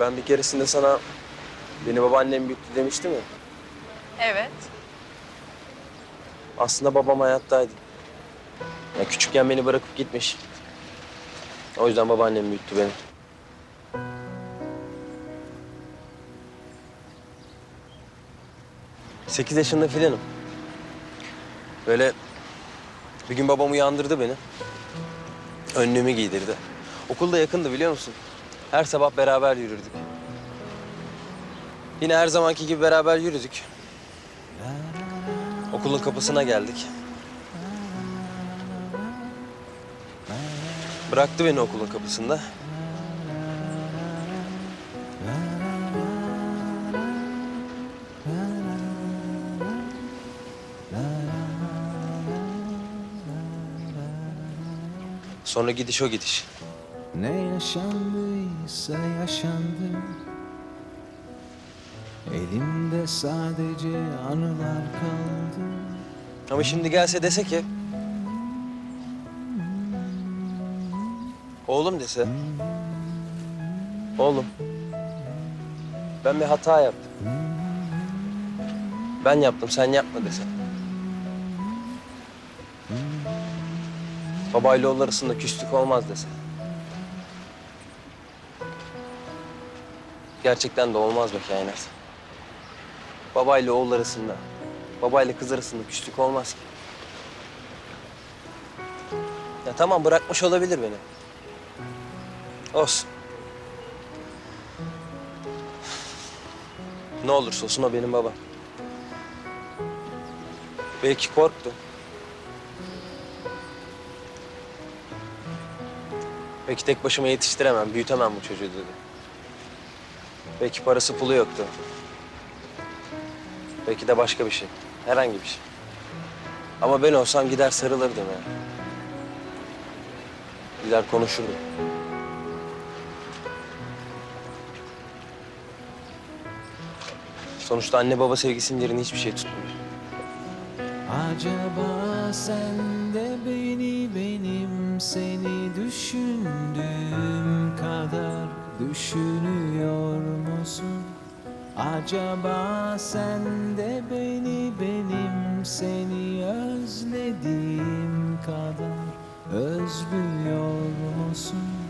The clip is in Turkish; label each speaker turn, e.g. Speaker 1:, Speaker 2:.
Speaker 1: Ben bir keresinde sana beni babaannem büyüttü demiştim ya.
Speaker 2: Evet.
Speaker 1: Aslında babam hayattaydı. Ya küçükken beni bırakıp gitmiş. O yüzden babaannem büyüttü beni. Sekiz yaşında filanım. Böyle bir gün babam uyandırdı beni. Önlüğümü giydirdi. Okulda yakındı biliyor musun? Her sabah beraber yürürdük. Yine her zamanki gibi beraber yürüdük. Okulun kapısına geldik. Bıraktı beni okulun kapısında. Sonra gidiş o gidiş.
Speaker 3: Ne yaşandıysa yaşandı Elimde sadece anılar kaldı
Speaker 1: Ama şimdi gelse dese ki... Oğlum dese... Oğlum... Ben bir hata yaptım. Ben yaptım, sen yapma dese. Babayla oğul arasında küslük olmaz dese. Gerçekten de olmaz be kainat. Babayla oğul arasında, babayla kız arasında küslük olmaz ki. Ya tamam bırakmış olabilir beni. Olsun. Ne olursa olsun o benim babam. Belki korktu. Belki tek başıma yetiştiremem, büyütemem bu çocuğu dedi. Belki parası pulu yoktu. Belki de başka bir şey. Herhangi bir şey. Ama ben olsam gider sarılırdım ya. Gider konuşurdum. Sonuçta anne baba sevgisinin yerini hiçbir şey tutmuyor.
Speaker 3: Acaba sen de beni benim seni düşündüğüm Acaba sen de beni benim seni özlediğim kadar özlüyor musun?